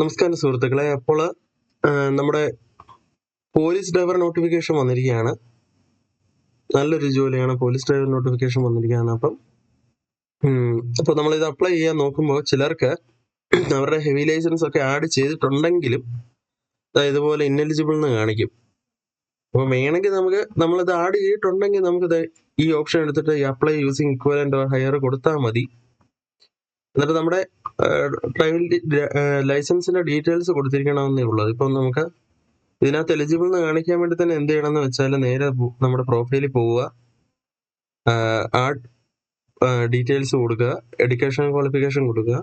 നമസ്കാരം സുഹൃത്തുക്കളെ. അപ്പോൾ നമ്മുടെ പോലീസ് ഡ്രൈവർ നോട്ടിഫിക്കേഷൻ വന്നിരിക്കുകയാണ്. നല്ലൊരു ജോലിയാണ് പോലീസ് ഡ്രൈവർ നോട്ടിഫിക്കേഷൻ വന്നിരിക്കുകയാണ് അപ്പം. അപ്പൊ അപ്പോൾ നമ്മൾ ഇത് അപ്ലൈ ചെയ്യാൻ നോക്കുമ്പോൾ ചിലർക്ക് അവരുടെ ഹെവി ലൈസൻസ് ഒക്കെ ആഡ് ചെയ്തിട്ടുണ്ടെങ്കിലും ഇതുപോലെ ഇന്നെലിജിബിൾ എന്ന് കാണിക്കും. അപ്പോൾ വേണമെങ്കിൽ നമുക്ക് നമ്മൾ ഇത് ആഡ് ചെയ്തിട്ടുണ്ടെങ്കിൽ നമുക്കിത് ഈ ഓപ്ഷൻ എടുത്തിട്ട് അപ്ലൈ യൂസിങ് ഇക്വലന്റ് ഹയർ കൊടുത്താൽ മതി. എന്നിട്ട് നമ്മുടെ ഡ്രൈവിംഗ് ലൈസൻസിന്റെ ഡീറ്റെയിൽസ് കൊടുത്തിരിക്കണമെന്നേ ഉള്ളൂ. ഇപ്പം നമുക്ക് ഇതിനകത്ത് എലിജിബിൾ എന്ന് കാണിക്കാൻ വേണ്ടി തന്നെ എന്ത് ചെയ്യണമെന്ന് വെച്ചാൽ നേരെ നമ്മുടെ പ്രൊഫൈലിൽ പോവുക. ആ ഡീറ്റെയിൽസ് കൊടുക്കുക. എഡ്യൂക്കേഷൻ ക്വാളിഫിക്കേഷൻ കൊടുക്കുക.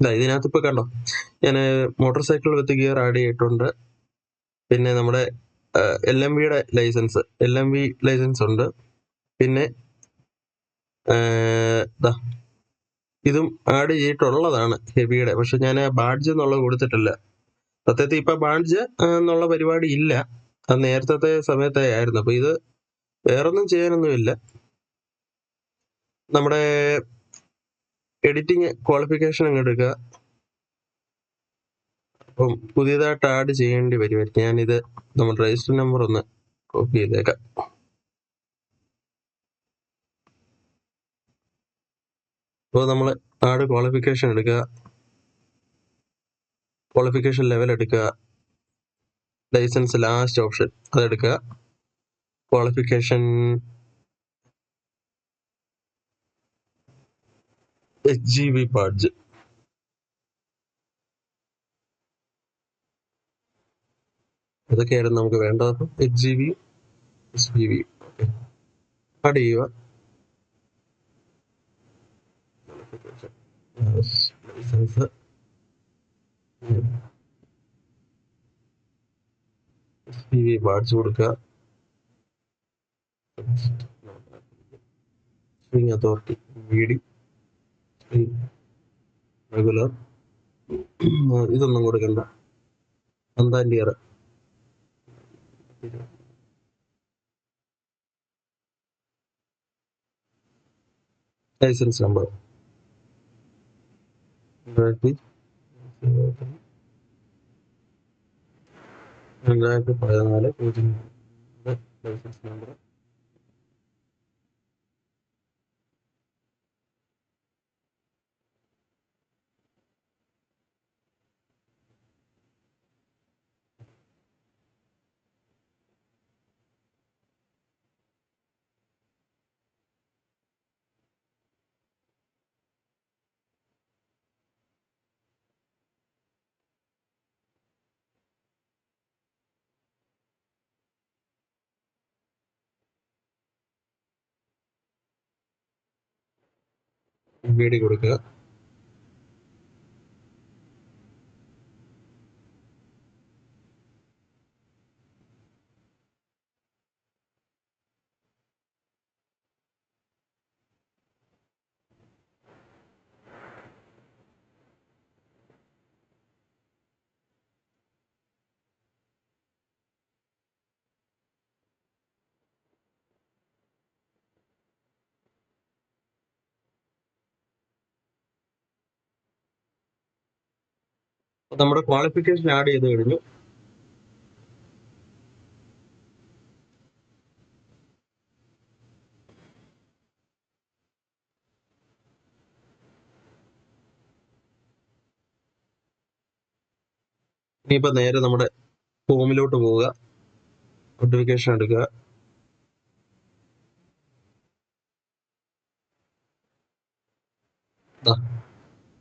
ഇതാ ഇതിനകത്ത് ഇപ്പൊ കണ്ടോ ഞാൻ motor cycle with gear add ചെയ്തിട്ടുണ്ട്. പിന്നെ നമ്മുടെ എൽ എം വിയുടെ licence L M V licence ഉണ്ട്. പിന്നെ ഇതും ആഡ് ചെയ്തിട്ടുള്ളതാണ് ഹെബിയുടെ. പക്ഷെ ഞാൻ ബാഡ്ജ് എന്നുള്ളത് കൊടുത്തിട്ടില്ല. സത്യത്തിൽ ഇപ്പൊ ബാഡ്ജ് എന്നുള്ള പരിപാടി ഇല്ല. അത് നേരത്തെ സമയത്തെ ആയിരുന്നു. അപ്പൊ ഇത് വേറൊന്നും ചെയ്യാനൊന്നുമില്ല. നമ്മുടെ എഡിറ്റിംഗ് ക്വാളിഫിക്കേഷൻ അങ്ങ് എടുക്കുക. അപ്പം പുതിയതായിട്ട് ആഡ് ചെയ്യേണ്ടി വരുമായിരിക്കും ഞാനിത് നമ്മുടെ രജിസ്റ്റർ നമ്പർ ഒന്ന് കോപ്പി ചെയ്തേക്കാം. അപ്പോൾ നമ്മൾ ആഡ് ക്വാളിഫിക്കേഷൻ എടുക്കുക. ക്വാളിഫിക്കേഷൻ ലെവൽ എടുക്കുക. Licence last option അതെടുക്കുക qualification H G B badge ഇതൊക്കെയായിരുന്നു നമുക്ക് വേണ്ടത്. H G B S B B add ചെയ്യുക. Licence S P V badge കൊടുക്കുക swing authority V D regular ഇതൊന്നും കൊടുക്കണ്ട. അന്താൻഡിയർ ലൈസൻസ് നമ്പർ രണ്ടായിരത്തി പതിനാല് പൂജ്യം ലൈസൻസ് നമ്പർ വി കൊടുക്കുക. നമ്മുടെ ക്വാളിഫിക്കേഷൻ ആഡ് ചെയ്ത് കഴിഞ്ഞു. ഇനിയിപ്പോ നേരെ നമ്മുടെ ഫോമിലോട്ട് പോവുക. നോട്ടിഫിക്കേഷൻ എടുക്കുക.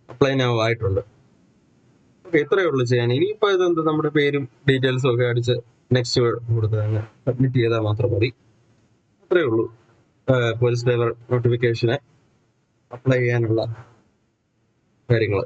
അപ്ലൈ നാവ് ആയിട്ടുണ്ട്. ഇത്രയേ ഉള്ളൂ ചെയ്യാൻ. ഇനിയിപ്പോ ഇതെന്ത് നമ്മുടെ പേരും ഡീറ്റെയിൽസും ഒക്കെ അടിച്ച് നെക്സ്റ്റ് കൊടുത്താൽ സബ്മിറ്റ് ചെയ്താൽ മാത്രം മതി. അത്രയേ ഉള്ളൂ. പോലീസ് ഡ്രൈവർ നോട്ടിഫിക്കേഷന് അപ്ലൈ ചെയ്യാനുള്ള കാര്യങ്ങൾ